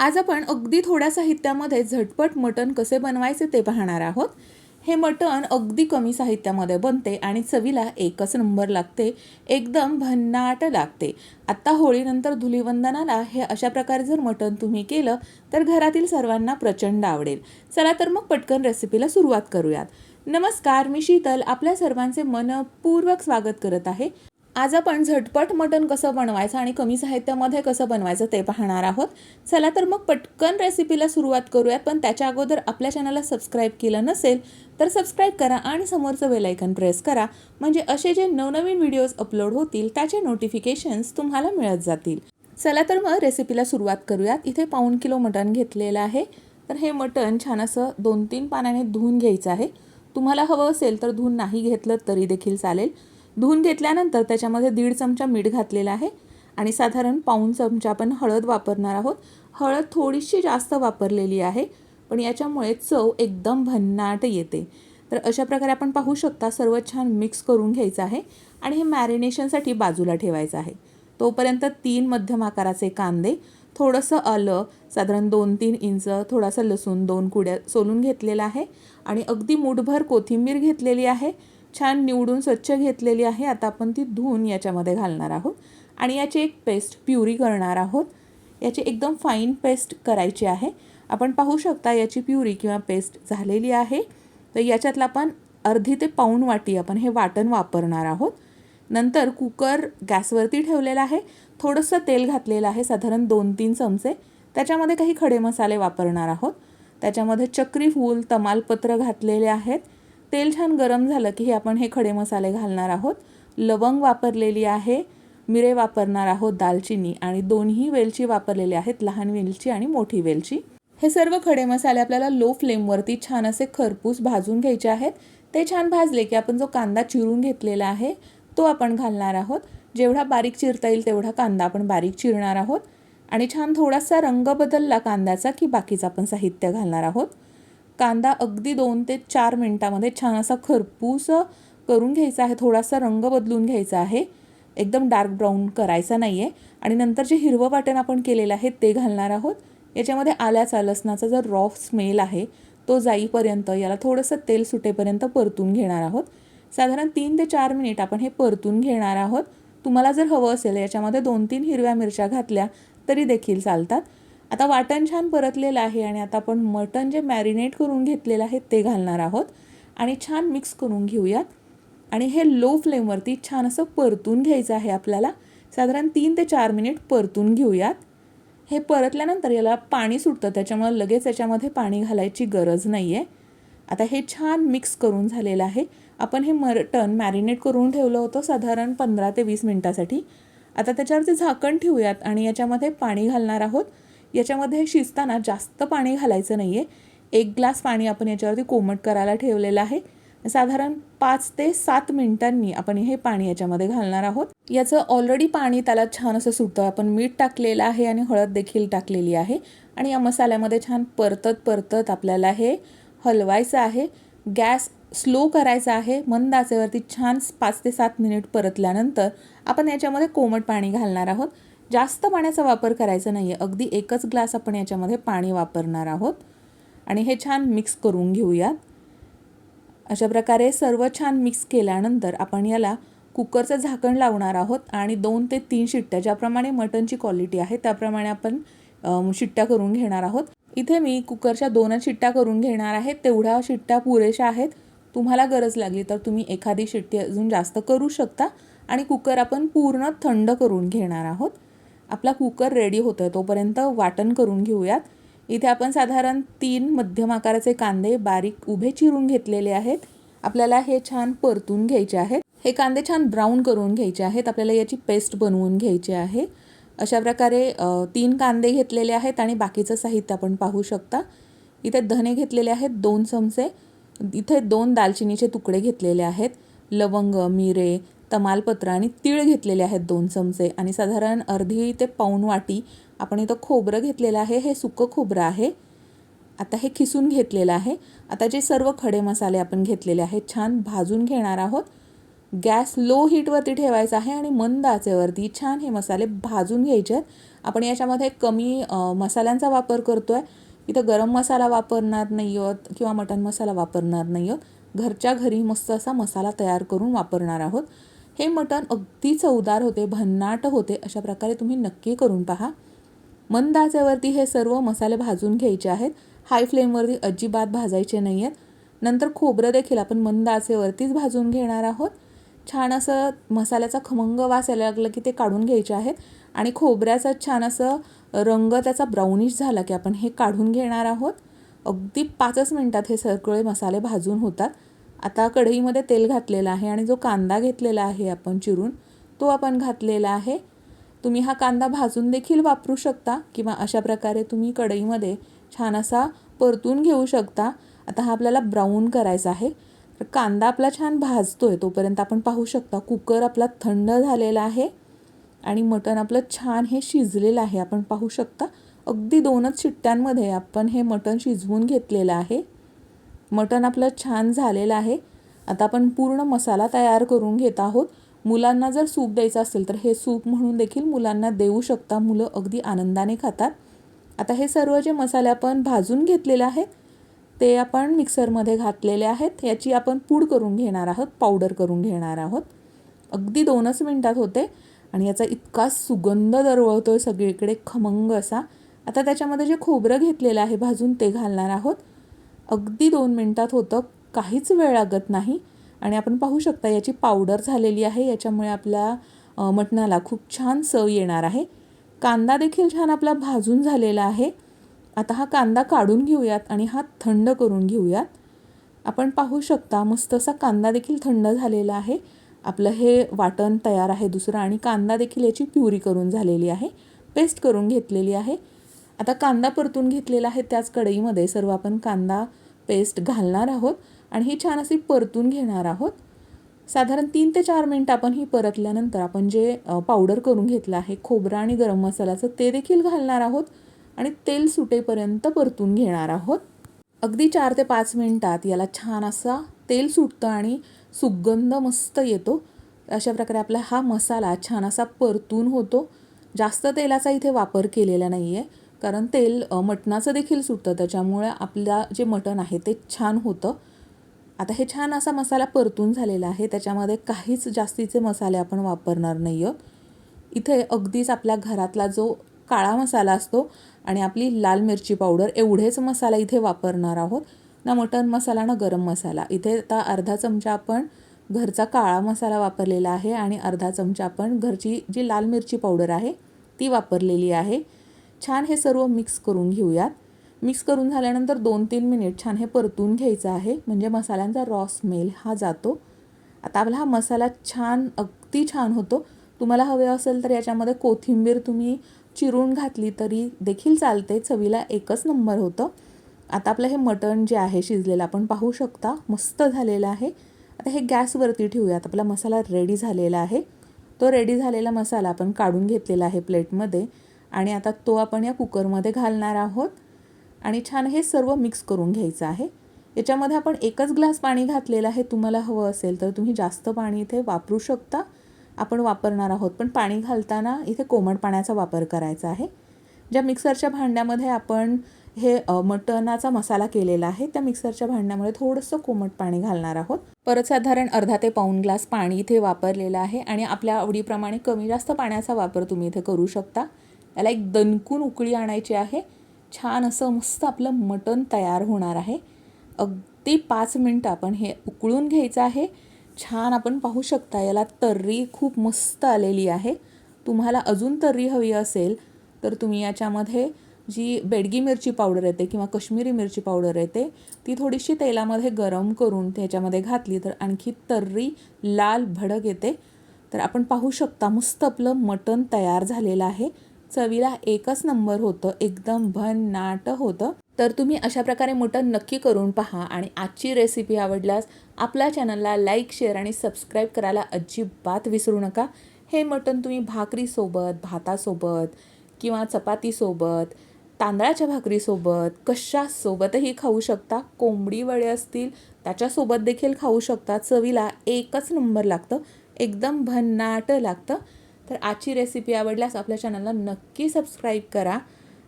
आज आपण अगदी थोड्या साहित्यामध्ये झटपट मटण कसे बनवायचे ते पाहणार आहोत. हे मटण अगदी कमी साहित्यामध्ये बनते आणि चवीला एकच नंबर लागते एकदम भन्नाट लागते. आत्ता होळीनंतर धुलीवंदनाला हे अशा प्रकारे जर मटण तुम्ही केलं तर घरातील सर्वांना प्रचंड आवडेल. चला तर मग पटकन रेसिपीला सुरुवात करूयात. नमस्कार मी शीतल. आपल्या सर्वांचे मनपूर्वक स्वागत करत आहे. आज आपण झटपट मटण कसं बनवायचं आणि कमी साहित्यामध्ये कसं बनवायचं ते पाहणार आहोत. चला तर मग पटकन रेसिपीला सुरुवात करूयात पण त्याच्या अगोदर आपल्या चॅनलला सबस्क्राईब केलं नसेल तर सबस्क्राईब करा आणि समोरचं बेलायकन प्रेस करा. म्हणजे असे जे नवनवीन व्हिडिओज अपलोड होतील त्याचे नोटिफिकेशन्स तुम्हाला मिळत जातील. चला तर मग रेसिपीला सुरुवात करूयात. इथे पाऊण किलो मटण घेतलेलं आहे. तर हे मटण छान असं दोन तीन पाण्याने धुवून घ्यायचं आहे. तुम्हाला हवं असेल तर धुवून नाही घेतलं तरी देखील चालेल. धुवून घेतल्यानंतर त्याच्यामध्ये दीड चमचा मीठ घातलेला आहे आणि साधारण पाऊन चमचा आपण हळद वापरणार आहोत. हळद थोडीशी जास्त वापरलेली आहे पण याच्यामुळे चव एकदम भन्नाट येते. तर अशा प्रकारे आपण पाहू शकता सर्व छान मिक्स करून घ्यायचं आहे आणि हे मॅरिनेशनसाठी बाजूला ठेवायचं आहे. तोपर्यंत तीन मध्यम आकाराचे कांदे थोडंसं आलं साधारण दोन तीन इंच थोडासा लसूण दोन कुड्या सोलून घेतलेला आहे आणि अगदी मुठभर कोथिंबीर घेतलेली आहे. छान निवडून स्वच्छ घेतलेली आहे. आता आपण ती धुवून याच्यामध्ये घालणार आहोत. आणि याची एक पेस्ट प्युरी करणार आहोत. याची एकदम फाईन पेस्ट करायची आहे. आपण पाहू शकता याची प्युरी किंवा पेस्ट झालेली आहे. तर याच्यातलं आपण अर्धी ते पाऊण वाटी आपण हे वाटण वापरणार आहोत. नंतर कुकर गॅसवरती ठेवलेला आहे. थोडंसं तेल घातलेलं आहे. साधारण दोन तीन चमचे. त्याच्यामध्ये काही खडे मसाले वापरणार आहोत. त्याच्यामध्ये चक्री फूल तमालपत्र घातलेले आहेत. तेल छान गरम झालं की हे आपण हे खडे मसाले घालणार आहोत. लवंग वापरलेली आहे मिरे वापरणार आहोत दालचिनी आणि दोन्ही वेलची वापरलेली आहेत लहान वेलची आणि मोठी वेलची. हे सर्व खडे मसाले आपल्याला लो फ्लेमवरती छान असे खरपूस भाजून घ्यायचे आहेत. ते छान भाजले की आपण जो कांदा चिरून घेतलेला आहे तो आपण घालणार आहोत. जेवढा बारीक चिरता येईल तेवढा कांदा आपण बारीक चिरणार आहोत. आणि छान थोडासा रंग बदलला कांद्याचा की बाकीचं आपण साहित्य घालणार आहोत. कांदा अगदी दोन ते चार मिनटामध्ये छान असा खरपूस करून घ्यायचा आहे. थोडासा रंग बदलून घ्यायचा आहे. एकदम डार्क ब्राऊन करायचा नाही आहे आणि नंतर जे हिरवं वाटण आपण केलेलं आहे ते घालणार आहोत. याच्यामध्ये आल्याचा लसणाचा जर रॉफ स्मेल आहे तो जाईपर्यंत याला थोडंसं तेल सुटेपर्यंत परतून घेणार आहोत. साधारण तीन ते चार मिनिट आपण हे परतून घेणार आहोत. तुम्हाला जर हवं असेल याच्यामध्ये दोन तीन हिरव्या मिरच्या घातल्या तरी देखील चालतात. आता वाटण छान परतलेलं आहे आणि आता आपण मटण जे मॅरिनेट करून घेतलेलं आहे ते घालणार आहोत. आणि छान मिक्स करून घेऊयात. आणि हे लो फ्लेमवरती छान असं परतून घ्यायचं आहे आपल्याला. साधारण तीन ते चार मिनिट परतून घेऊयात. हे परतल्यानंतर याला पाणी सुटतं. त्याच्यामुळे लगेच याच्यामध्ये पाणी घालायची गरज नाही आहे आता हे छान मिक्स करून झालेलं आहे. आपण हे मटण मॅरिनेट करून ठेवलं होतं साधारण पंधरा ते वीस मिनटासाठी. आता त्याच्यावरती झाकण ठेवूयात आणि याच्यामध्ये पाणी घालणार आहोत. याच्यामध्ये शिजताना जास्त पाणी घालायचं नाही आहे एक ग्लास पाणी आपण याच्यावरती कोमट करायला ठेवलेलं आहे. साधारण पाच ते सात मिनिटांनी आपण हे पाणी याच्यामध्ये घालणार आहोत. याचं ऑलरेडी पाणी त्याला छान असं सुटतं. आपण मीठ टाकलेलं आहे आणि हळद देखील टाकलेली आहे. आणि या मसाल्यामध्ये छान परतत परतत आपल्याला हे हलवायचं आहे. गॅस स्लो करायचा आहे. मंद आचेवरती छान पाच ते सात मिनिट परतल्यानंतर आपण याच्यामध्ये कोमट पाणी घालणार आहोत. जास्त पाण्याचा वापर करायचा नाही आहे अगदी एकच ग्लास आपण याच्यामध्ये पाणी वापरणार आहोत. आणि हे छान मिक्स करून घेऊयात. अशा प्रकारे सर्व छान मिक्स केल्यानंतर आपण याला कुकरचं झाकण लावणार आहोत आणि दोन ते तीन शिट्ट्या ज्याप्रमाणे मटनची क्वालिटी आहे त्याप्रमाणे आपण शिट्ट्या करून घेणार आहोत. इथे मी कुकरच्या दोनच शिट्ट्या करून घेणार आहे. तेवढ्या शिट्ट्या पुरेशा आहेत. तुम्हाला गरज लागली तर तुम्ही एखादी शिट्टी अजून जास्त करू शकता. आणि कुकर आपण पूर्ण थंड करून घेणार आहोत. आपला कुकर रेडी होतो आहे तोपर्यंत वाटण करून घेऊयात. इथे आपण साधारण तीन मध्यम आकाराचे कांदे बारीक उभे चिरून घेतलेले आहेत. आपल्याला हे छान परतून घ्यायचे आहेत. हे कांदे छान ब्राऊन करून घ्यायचे आहेत. आपल्याला याची पेस्ट बनवून घ्यायची आहे. अशा प्रकारे तीन कांदे घेतलेले आहेत आणि बाकीचं साहित्य आपण पाहू शकता. इथे धने घेतलेले आहेत दोन चमचे. इथे दोन दालचिनीचे तुकडे घेतलेले आहेत. लवंग मिरे तमालपत्र आणि तीळ घेतलेले आहेत दोन चमचे. आणि साधारण अर्धी ते पाऊण वाटी आपण इथं खोबरं घेतलेलं आहे. हे सुकं खोबरं आहे. आता हे खिसून घेतलेलं आहे. आता जे सर्व खडे मसाले आपण घेतलेले आहेत छान भाजून घेणार आहोत. गॅस लो हीटवरती ठेवायचा आहे आणि मंद आचेवरती छान हे मसाले भाजून घ्यायचे आहेत. आपण याच्यामध्ये कमी मसाल्यांचा वापर करतो आहे इथं गरम मसाला वापरणार नाही आहोत किंवा मटण मसाला वापरणार नाही आहोत. घरच्या घरी मस्त असा मसाला तयार करून वापरणार आहोत. हे मटण अगदी चवदार होते भन्नाट होते अशा प्रकारे तुम्ही नक्की करून पहा. मंद आचेवरती हे सर्व मसाले भाजून घ्यायचे आहेत. हाय फ्लेमवरती अजिबात भाजायचे नाही आहेत नंतर खोबरं देखील आपण मंद आचेवरतीच भाजून घेणार आहोत. छान असं मसाल्याचा खमंग वास यायला लागला की ते काढून घ्यायचे आहेत. आणि खोबऱ्याचा छान असं रंग त्याचा ब्राउनिश झाला की आपण हे काढून घेणार आहोत. अगदी पाचच मिनटात हे सगळे मसाले भाजून होतात. आता कढईमध्ये तेल घातलेलं आहे आणि जो कांदा घेतलेला आहे आपण चिरून तो आपण घातलेला आहे. तुम्ही हा कांदा भाजून देखील वापरू शकता किंवा अशा प्रकारे तुम्ही कढईमध्ये छान असा परतून घेऊ शकता. आता हा आपल्याला ब्राऊन करायचा आहे. तर कांदा आपला छान भाजतो आहे तोपर्यंत आपण पाहू शकता कुकर आपला थंड झालेला आहे आणि मटण आपलं छान हे शिजलेलं आहे. आपण पाहू शकता अगदी दोनच शिट्ट्यांमध्ये आपण हे मटण शिजवून घेतलेलं आहे. मटण आपलं छान झालेलं आहे. आता आपण पूर्ण मसाला तयार करून घेत आहोत. मुलांना जर सूप द्यायचं असेल तर हे सूप म्हणून देखील मुलांना देऊ शकता. मुलं अगदी आनंदाने खातात. आता हे सर्व जे मसाले आपण भाजून घेतलेले आहेत ते आपण मिक्सरमध्ये घातलेले आहेत. याची आपण पूड करून घेणार आहोत पावडर करून घेणार आहोत. अगदी दोनच मिनटात होते आणि याचा इतका सुगंध दरवळतो आहे सगळीकडे खमंग असा. आता त्याच्यामध्ये जे खोबरं घेतलेलं आहे भाजून ते घालणार आहोत. अगदी दोन मिनटात होतं. काहीच वेळ लागत नाही. आणि आपण पाहू शकता याची पावडर झालेली आहे. याच्यामुळे आपल्या मटणाला खूप छान चव येणार आहे. कांदा देखील छान आपला भाजून झालेला आहे. आता हा कांदा काढून घेऊयात आणि हा थंड करून घेऊयात. आपण पाहू शकता मस्त असा कांदा देखील थंड झालेला आहे. आपलं हे वाटण तयार आहे दुसरं आणि कांदा देखील याची प्युरी करून झालेली आहे. पेस्ट करून घेतलेली आहे. आता कांदा परतून घेतलेला आहे त्याच कढईमध्ये. सर्व आपण कांदा पेस्ट घालणार आहोत आणि ही छान अशी परतून घेणार आहोत. साधारण तीन ते चार मिनटं आपण ही परतल्यानंतर आपण जे पावडर करून घेतलं आहे खोबरं आणि गरम मसाल्याचं ते देखील घालणार आहोत आणि तेल सुटेपर्यंत परतून घेणार आहोत. अगदी चार ते पाच मिनटात याला छान असा तेल सुटतं आणि सुगंध मस्त येतो. अशा प्रकारे आपला हा मसाला छान असा परतून होतो. जास्त तेलाचा इथे वापर केलेला नाही आहे कारण तेल मटणाचं देखील सुटतं. त्याच्यामुळे आपला जे मटण आहे ते छान होतं. आता हे छान असा मसाला परतून झालेला आहे. त्याच्यामध्ये काहीच जास्तीचे मसाले आपण वापरणार नाही आहोत इथे अगदीच आपल्या घरातला जो काळा मसाला असतो आणि आपली लाल मिरची पावडर एवढेच मसाला इथे वापरणार आहोत. ना मटन मसाला ना गरम मसाला. इथे आता अर्धा चमचा आपण घरचा काळा मसाला वापरलेला आहे आणि अर्धा चमचा आपण घरची जी लाल मिरची पावडर आहे ती वापरलेली आहे. छान हे सर्व मिक्स करून घेऊयात. मिक्स करून झाल्यानंतर दोन तीन मिनिट छान हे परतून घ्यायचं आहे. म्हणजे मसाल्यांचा रॉ स्मेल हा जातो. आता आपला हा मसाला छान अगदी छान होतो. तुम्हाला हवे असेल तर याच्यामध्ये कोथिंबीर तुम्ही चिरून घातली तरी देखील चालते. चवीला एकच नंबर होतं. आता आपलं हे मटण जे आहे शिजलेलं आपण पाहू शकता. मस्त झालेलं आहे. आता हे गॅसवरती ठेवूयात. आपला मसाला रेडी झालेला आहे. तो रेडी झालेला मसाला आपण काढून घेतलेला आहे प्लेटमध्ये आणि आता तो आपण या कुकरमध्ये घालणार आहोत. आणि छान हे सर्व मिक्स करून घ्यायचं आहे. याच्यामध्ये आपण एकच ग्लास पाणी घातलेलं आहे. तुम्हाला हवं असेल तर तुम्ही जास्त पाणी इथे वापरू शकता. आपण वापरणार आहोत. पण पाणी घालताना इथे कोमट पाण्याचा वापर करायचा आहे. ज्या मिक्सरच्या भांड्यामध्ये आपण हे मटणाचा मसाला केलेला आहे त्या मिक्सरच्या भांड्यामध्ये थोडंसं कोमट पाणी घालणार आहोत. परत साधारण अर्धा ते पाऊण ग्लास पाणी इथे वापरलेलं आहे. आणि आपल्या आवडीप्रमाणे कमी जास्त पाण्याचा वापर तुम्ही इथे करू शकता. याला एक दणकून उकळी आणायची आहे. छान असं मस्त आपलं मटण तयार होणार आहे. अगदी पाच मिनटं आपण हे उकळून घ्यायचं आहे. छान आपण पाहू शकता याला तर्री खूप मस्त आलेली आहे. तुम्हाला अजून तर्री हवी असेल तर तुम्ही याच्यामध्ये जी बेडगी मिरची पावडर येते किंवा कश्मीरी मिरची पावडर येते ती थोडीशी तेलामध्ये गरम करून त्याच्यामध्ये घातली तर आणखी तर्री लाल भडक येते. तर आपण पाहू शकता मस्त आपलं मटण तयार झालेलं आहे. चवीला एकच नंबर होतं एकदम भन्नाट होतं. तर तुम्ही अशा प्रकारे मटण नक्की करून पहा आणि आजची रेसिपी आवडल्यास आपल्या चॅनलला लाईक शेअर आणि सबस्क्राईब करायला अजिबात विसरू नका. हे मटण तुम्ही भाकरीसोबत भातासोबत किंवा चपातीसोबत तांदळाच्या भाकरीसोबत कशासोबतही खाऊ शकता. कोंबडी वडे असतील त्याच्यासोबत देखील खाऊ शकता. चवीला एकच नंबर लागतं. एकदम भन्नाट लागतं. तर आजची रेसिपी आवडल्यास आपल्या चॅनलला नक्की सबस्क्राईब करा.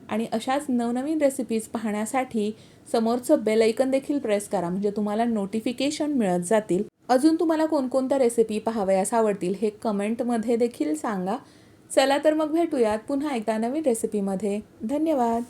आणि अशाच नवनवीन रेसिपीज पाहण्यासाठी समोरचं बेल ऐकन देखील प्रेस करा. म्हणजे तुम्हाला नोटिफिकेशन मिळत जातील. अजून तुम्हाला कोणकोणत्या रेसिपी पाहावयास आवडतील हे कमेंटमध्ये देखील सांगा. चला तर मग भेटूयात पुन्हा एकदा नवीन रेसिपीमध्ये धन्यवाद.